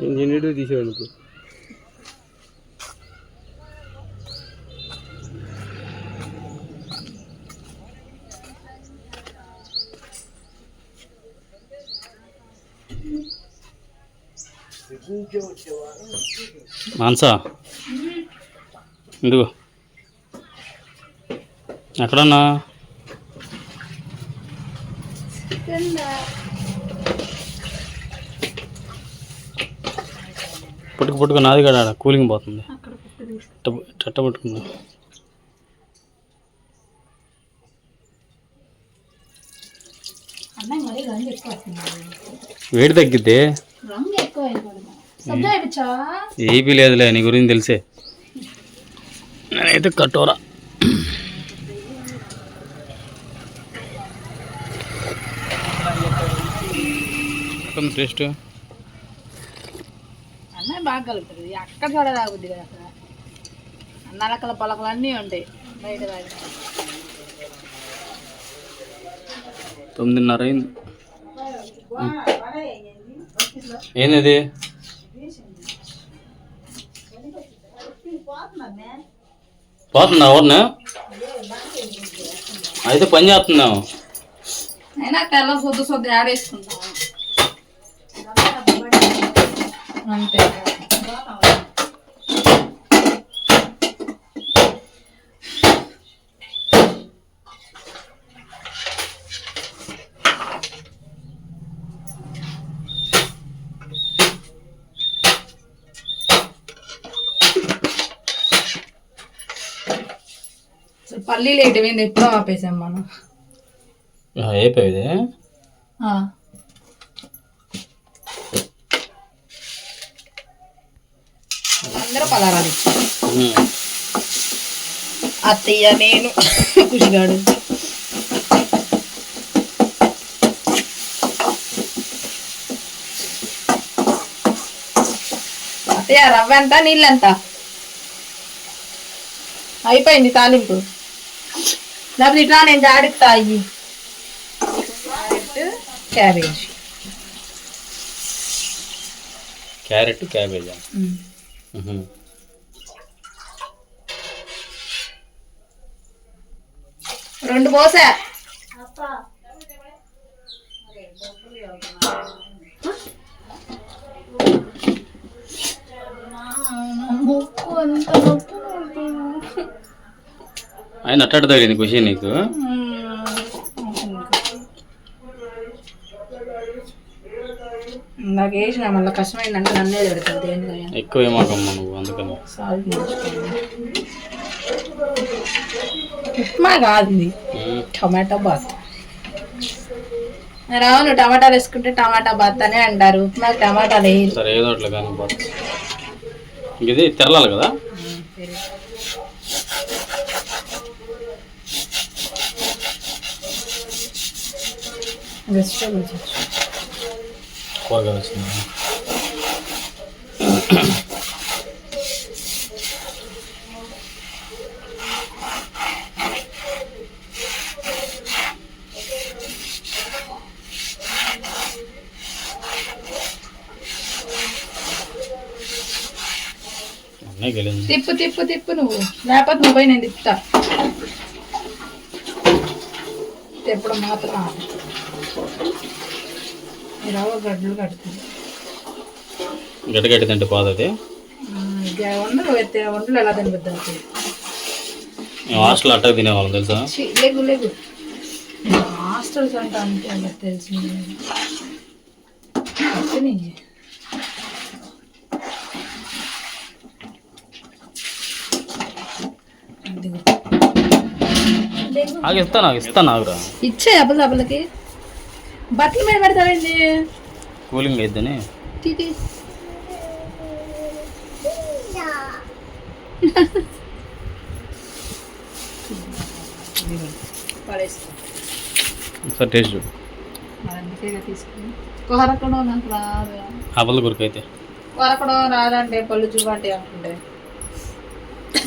Generator తీసేవాడు ఇప్పుడు. మాన్సా? ఇందుకు ఎక్కడన్నా? పుట్టుకు పుట్టుకు నాది కూడా ఆడ కూలింగ్ పోతుంది. ఇట్ట పట్టుకుందా. అన్నయ్య మరి రంగు ఎక్కువ వస్తుంది. వేడి తగ్గిద్ది. రంగు ఎక్కువ అయిపోయింది. సబ్జా అయిపోచ్చా ఏపీ లేదులే నీ గురించి తెలిసే. నేనైతే కట్టోరా టేస్ట్? అన్నయ్య బాగా కలుపుతుంది అక్కడ చూడ తాగుద్ది కదా అక్కడ నలకల పలకలు అన్నీ ఉంటాయి బయట తాగి తొమ్మిదిన్నర అయింది. ఏంది పోతుందా ఎవరినా? అయితే పని చేస్తున్నావు. అయినా తెల్ల సొద్దు సొద్దు ఆడేసుకుంటాం అంతే పల్లీలు వేయటం ఎప్పుడో ఆపేసాం మనం. అయిపోయింది అందరూ పలారాలు ఇచ్చారు. అత్తయ్య నేను ఖుషిగాడు అత్తయ్య రవ్వ ఎంత నీళ్ళు ఎంత? అయిపోయింది తాలింపు. లేకపోతే ఇట్లా నేను జాడిస్తా అయ్యి క్యాబేజ్. క్యారెట్ క్యాబేజా? రెండు పోసా. ఆయన తగిలింది ఖుషి నీకు. నాకు వేసిన మళ్ళీ కష్టమైందంటే నన్నే పెడతాను ఎక్కువ ఏమాకమ్మా నువ్వు అందుకని. సాల్ట్ ఉప్మా కాదు. టమాటా బాత్. అవును టమాటాలు వేసుకుంటే టమాటా బాత్ అనే అంటారు. ఉప్మాకి టమాటాలు వేయరు సరే ఏదో అట్లా కానీ ఇంక ఇది తెరలాలి కదా? వెజిటేబుల్స్ కూరగాయలు వచ్చింది. తిప్పు తిప్పు తిప్పు నువ్వు. లేకపోతే నువ్వు పోయి నేను తిప్పుతా. తిప్పడం మాత్రం రవ్వ గడ్డలు కడుతుంది గడ్డ గడ్డి తింటే పోతుంది వండలు ఎత్తే వండలు ఎలా తినిపిద్దాం హాస్టల్ అట్టగా తినేవాళ్ళం తెలుసా? లేగు లేగు హాస్టల్స్ అంటే అంతే అలా తెలిసింది నాకు ఇస్తా నాకురా ఇచ్చే అబ్బలు అబ్బలకి బట్టల మీద పెడతావేంటి కూలింగ్ అయిద్దని తీది పడేసుకో. ఒకసారి టేస్ట్ చూడు. మరి అందుకే తీసుకుని. కొరకడం నాకు రాదు. ఆపల గురికి అయితే. కొరకడం రాదంటే పళ్ళు చూపంటే అంటుండే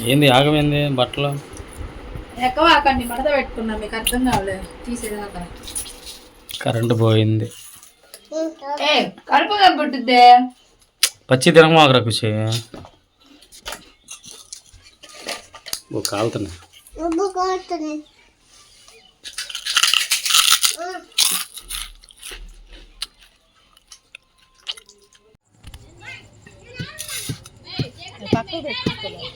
ఏంది ఆగమైంది బట్టలు? ఎక్కువ మడత పెట్టుకున్నా మీకు అర్థం కావలేదు తీసేదాకా కరెంటు పోయింది కనబడుద్దే పచ్చి ఓ కాలుతున్నాయి పక్కకు పెట్టుకోలేదు